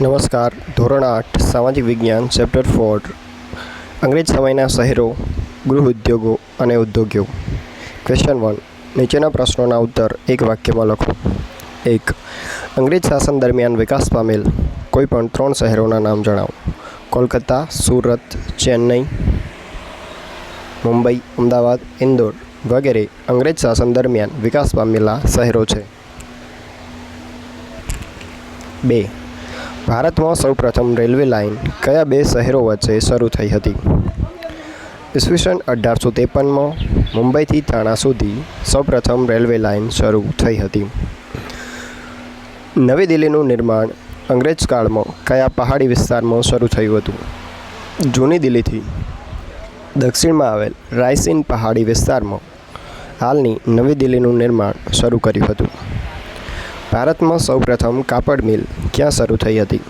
નમસ્કાર. ધોરણ આઠ, સામાજિક વિજ્ઞાન, ચેપ્ટર ફોર, અંગ્રેજ સમયના શહેરો, ગૃહ ઉદ્યોગો અને ઉદ્યોગો ક્વેશ્ચન વન નીચેના પ્રશ્નોના ઉત્તર એક વાક્યમાં લખો. એક, અંગ્રેજ શાસન દરમિયાન વિકાસ પામેલ કોઈપણ ત્રણ શહેરોના નામ જણાવો. કોલકાતા, સુરત, ચેન્નઈ, મુંબઈ, અમદાવાદ, ઇન્દોર વગેરે અંગ્રેજ શાસન દરમિયાન વિકાસ પામેલા શહેરો છે. બે ભારતમાં સૌપ્રથમ રેલવે લાઇન કયા બે શહેરો વચ્ચે શરૂ થઈ હતી? ઈસવીસન અઢારસો ત્રેપનમાં મુંબઈથી થાણા સુધી સૌપ્રથમ રેલવે લાઇન શરૂ થઈ હતી. નવી દિલ્હીનું નિર્માણ અંગ્રેજ કાળમાં કયા પહાડી વિસ્તારમાં શરૂ થયું હતું? જૂની દિલ્હીથી દક્ષિણમાં આવેલ રાયસીન પહાડી વિસ્તારમાં હાલની નવી દિલ્હીનું નિર્માણ શરૂ કર્યું હતું. ભારતમાં સૌપ્રથમ કાપડ મિલ ક્યાં શરૂ થઈ હતી?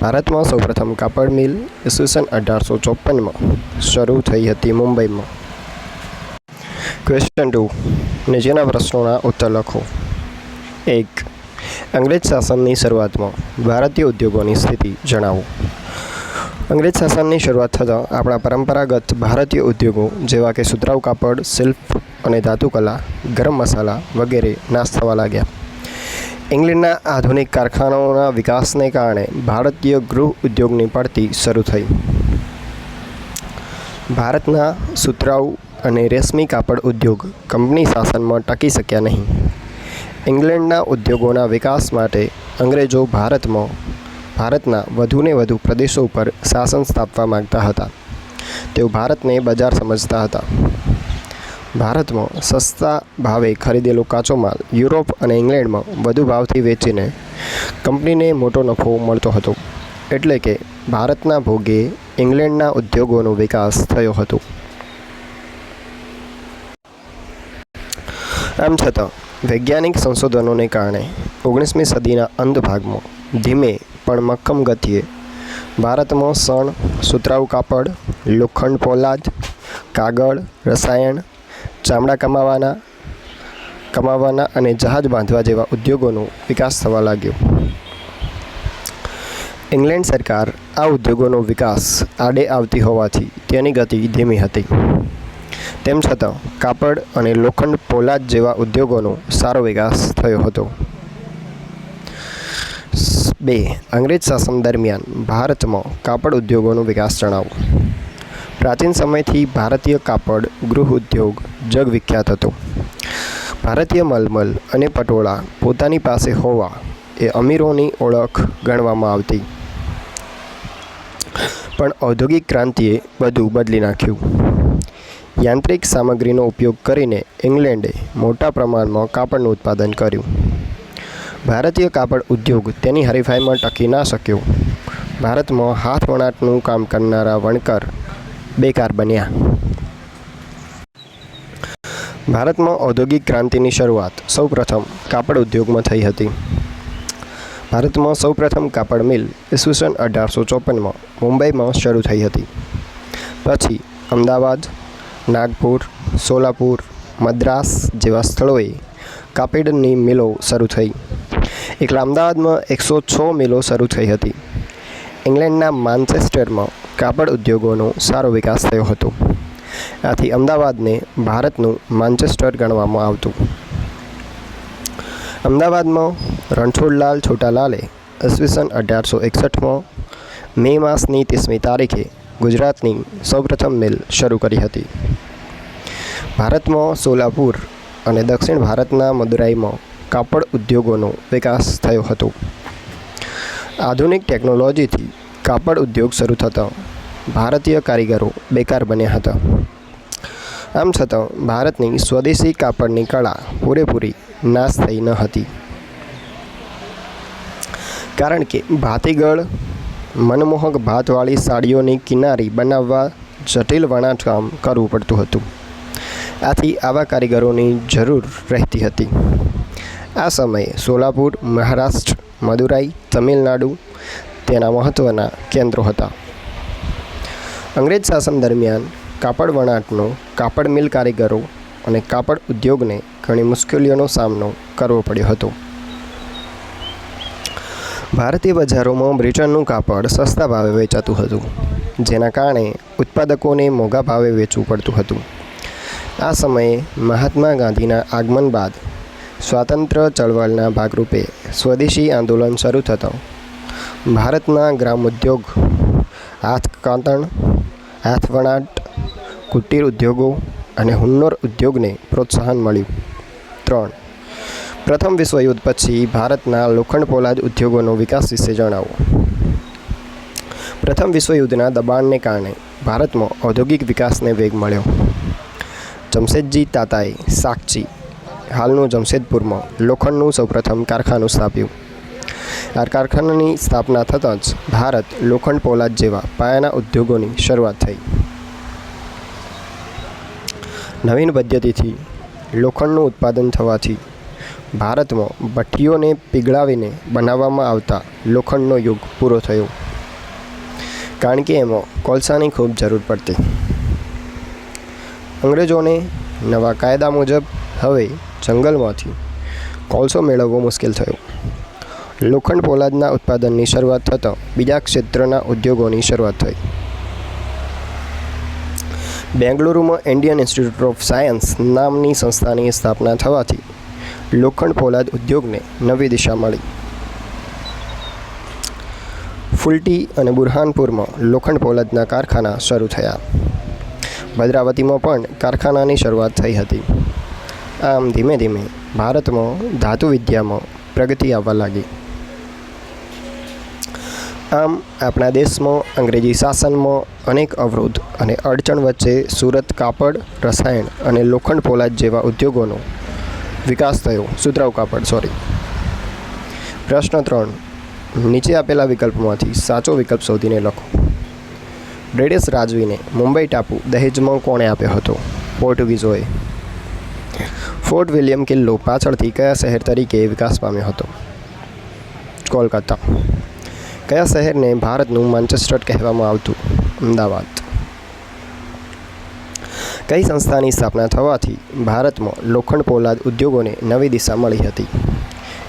ભારતમાં સૌપ્રથમ કાપડ મિલ ઈસવીસન અઢારસો ચોપનમાં શરૂ થઈ હતી મુંબઈમાં. ક્વેશ્ચન ટુ નીચેના પ્રશ્નોના ઉત્તર લખો. એક. અંગ્રેજ શાસનની શરૂઆતમાં ભારતીય ઉદ્યોગોની સ્થિતિ જણાવો. અંગ્રેજ શાસનની શરૂઆત થતાં આપણા પરંપરાગત ભારતીય ઉદ્યોગો જેવા કે સુતરાઉ કાપડ, શિલ્પ અને ધાતુકલા, ગરમ મસાલા વગેરે નાશ થવા લાગ્યા. ઇંગ્લેન્ડના આધુનિક કારખાનાઓના વિકાસને કારણે ભારતીય ગૃહ ઉદ્યોગની પડતી શરૂ થઈ. ભારતના સુતરાઉ અને રેશમી કાપડ ઉદ્યોગ કંપની શાસનમાં ટકી શક્યા નહીં. ઇંગ્લેન્ડના ઉદ્યોગોના વિકાસ માટે અંગ્રેજો ભારતમાં ભારતના વધુને વધુ પ્રદેશો ઉપર શાસન સ્થાપવા માંગતા હતા. તેઓ ભારતને બજાર સમજતા હતા. ભારતમાં સસ્તા ભાવે ખરીદેલો કાચો માલ યુરોપ અને ઇંગ્લેન્ડમાં વધુ ભાવથી વેચીને કંપનીને મોટો નફો મળતો હતો. એટલે કે ભારતના ભોગે ઇંગ્લેન્ડના ઉદ્યોગોનો વિકાસ થયો હતો. આમ છતાં, વૈજ્ઞાનિક સંશોધનોને કારણે ઓગણીસમી સદીના અંત ભાગમાં ધીમે પણ મક્કમ ગતિએ ભારતમાં સણ સુતરાઉ કાપડ, લોખંડ પોલાદ, કાગળ, રસાયણ ચામડા કમાવાના કમાવાના અને જહાજ બાંધવા જેવા ઉદ્યોગોનો વિકાસ થવા લાગ્યો. ઇંગ્લેન્ડ સરકાર આ ઉદ્યોગોનો વિકાસ આડે આવતી હોવાથી તેની ગતિ ધીમી હતી. તેમ છતાં, કાપડ અને લોખંડ પોલાદ જેવા ઉદ્યોગોનો સારો વિકાસ થયો હતો. બે, અંગ્રેજ શાસન દરમિયાન ભારતમાં કાપડ ઉદ્યોગોનો વિકાસ જણાવો. પ્રાચીન સમયથી ભારતીય કાપડ, ગૃહ ઉદ્યોગ જગવિખ્યાત હતો. ભારતીય મલમલ અને પટોળા પોતાની પાસે હોવા એ અમીરોની ઓળખ ગણવામાં આવતી. પણ ઔદ્યોગિક ક્રાંતિએ બધું બદલી નાખ્યું. યાંત્રિક સામગ્રીનો ઉપયોગ કરીને ઇંગ્લેન્ડે મોટા પ્રમાણમાં કાપડનું ઉત્પાદન કર્યું. ભારતીય કાપડ ઉદ્યોગ તેની હરીફાઈમાં ટકી ના શક્યો. ભારતમાં હાથ વણાટનું કામ કરનારા વણકર બેકાર બન્યા. ભારતમાં ઔદ્યોગિક ક્રાંતિની શરૂઆત સૌપ્રથમ કાપડ ઉદ્યોગમાં થઈ હતી. ભારતમાં સૌપ્રથમ કાપડ મિલ ઈસવીસન અઢારસો ચોપનમાં મુંબઈમાં શરૂ થઈ હતી. પછી અમદાવાદ, નાગપુર, સોલાપુર, મદ્રાસ જેવા સ્થળોએ કાપડની મિલો શરૂ થઈ. એકલા અમદાવાદમાં એકસો છ મિલો શરૂ થઈ હતી. ઇંગ્લેન્ડના માન્ચેસ્ટરમાં કાપડ ઉદ્યોગોનો સારો વિકાસ થયો હતો. આથી અમદાવાદને ભારતનું માન્ચેસ્ટર ગણવામાં આવતું. અમદાવાદમાં રણછોડલાલ છોટાલાલે ઈસવીસન અઢારસો એકસઠમાં મે માસની ત્રીસમી તારીખે ગુજરાતની સૌપ્રથમ મિલ શરૂ કરી હતી. ભારતમાં સોલાપુર અને દક્ષિણ ભારતના મદુરાઈમાં કાપડ ઉદ્યોગોનો વિકાસ થયો હતો. આધુનિક ટેકનોલોજીથી કાપડ ઉદ્યોગ શરૂ થતાં ભારતીય કારીગરો બેકાર બન્યા હતા. આમ છતાં, ભારતની સ્વદેશી કાપડની કળા પૂરેપૂરી નાશ થઈ ન હતી. કારણ કે, ભાતીગળ, મનમોહક ભાતવાળી સાડીઓની કિનારી બનાવવા જટિલ વણાટકામ કરવું પડતું હતું. આથી આવા કારીગરોની જરૂર રહેતી હતી. આ સમયે સોલાપુર, મહારાષ્ટ્ર, મદુરાઈ, તમિલનાડુ તેના મહત્ત્વના કેન્દ્રો હતા. અંગ્રેજ શાસન દરમિયાન કાપડ વણાટનો, કાપડ મિલ કારીગરો અને કાપડ ઉદ્યોગને ઘણી મુશ્કેલીઓનો સામનો કરવો પડ્યો હતો. ભારતીય બજારોમાં બ્રિટનનું કાપડ સસ્તા ભાવે વેચાતું હતું, જેના કારણે ઉત્પાદકોને મોંઘા ભાવે વેચવું પડતું હતું. આ સમયે મહાત્મા ગાંધીના આગમન બાદ સ્વાતંત્ર્ય ચળવળના ભાગરૂપે સ્વદેશી આંદોલન શરૂ થતાં ભારતના ગ્રામ ઉદ્યોગ હાથકાતણ હાથવણાટ, કુટીર ઉદ્યોગો અને હુન્નર ઉદ્યોગને પ્રોત્સાહન મળ્યું. ત્રણ. પ્રથમ વિશ્વયુદ્ધ પછી ભારતના લોખંડ પોલાદ ઉદ્યોગોનો વિકાસ વિશે જણાવો. પ્રથમ વિશ્વયુદ્ધના દબાણને કારણે ભારતમાં ઔદ્યોગિક વિકાસને વેગ મળ્યો. જમશેદજી તાતાએ સાક્ષી હાલનું જમશેદપુરમાં લોખંડનું સૌપ્રથમ કારખાનું સ્થાપ્યું. આ કારખાનાની સ્થાપના થતાં જ ભારત લોખંડ પોલાદ જેવા પાયાના ઉદ્યોગોની શરૂઆત થઈ. નવીન પદ્ધતિથી લોખંડનું ઉત્પાદન થવાથી ભારતમાં ભઠ્ઠીઓને પીગળાવીને બનાવવામાં આવતા લોખંડનો યુગ પૂરો થયો. કારણ કે એમાં કોલસાની ખૂબ જરૂર પડતી. અંગ્રેજોને નવા કાયદા મુજબ હવે જંગલમાંથી કોલસો મેળવવો મુશ્કેલ થયો. લોખંડ પોલાદના ઉત્પાદનની શરૂઆત થતાં બીજા ક્ષેત્રના ઉદ્યોગોની શરૂઆત થઈ. બેંગલુરુમાં ઇન્ડિયન ઇન્સ્ટિટ્યૂટ ઓફ સાયન્સ નામની સંસ્થાની સ્થાપના થવાથી લોખંડ પોલાદ ઉદ્યોગને નવી દિશા મળી. ફુલટી અને બુરહાનપુરમાં લોખંડ પોલાદના કારખાના શરૂ થયા. ભદ્રાવતીમાં પણ કારખાનાની શરૂઆત થઈ હતી. આમ ધીમે ધીમે ભારતમાં ધાતુ વિદ્યામાં પ્રગતિ આવવા લાગી. આમ આપણા દેશમાં, અંગ્રેજી શાસનમાં અનેક અવરોધ અને અડચણ વચ્ચે સુરત કાપડ, રસાયણ અને લોખંડ પોલાદ જેવા ઉદ્યોગોનો વિકાસ થયો. સુતરાઉ કાપડ સોરી પ્રશ્ન ત્રણ. નીચે આપેલા વિકલ્પમાંથી સાચો વિકલ્પ શોધીને લખો. બ્રિટિશ રાજવીને મુંબઈ ટાપુ દહેજમાં કોણે આપ્યો હતો? પોર્ટુગીઝોએ. ફોર્ટ વિલિયમ કિલ્લો પાછળથી કયા શહેર તરીકે વિકાસ પામ્યો હતો? કોલકાતા. કયા શહેરને ભારતનું માન્ચેસ્ટર કહેવામાં આવતું? અમદાવાદ. કઈ સંસ્થાની સ્થાપના થવાથી ભારતમાં લોખંડ પોલાદ ઉદ્યોગોને નવી દિશા મળી હતી?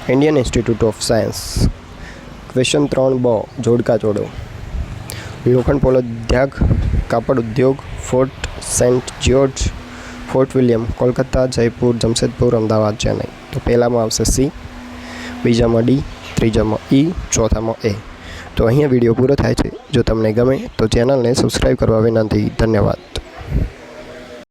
Indian institute of science question ત્રણ બ, જોડકા જોડો. લોખંડ પોલાદ ઉદ્યોગ, કાપડ ઉદ્યોગ, fort saint George, fort William, Kolkata, Jaipur, Jamshedpur, Ahmedabad, Chennai. તો પહેલામાં આવશે સી. બીજામાં ડી, ત્રીજામાં ઈ, ચોથામાં એ. તો અહીંયા વીડિયો પૂરો થાય છે. જો તમને ગમે તો ચેનલને સબસ્ક્રાઈબ કરવા વિનંતી. ધન્યવાદ.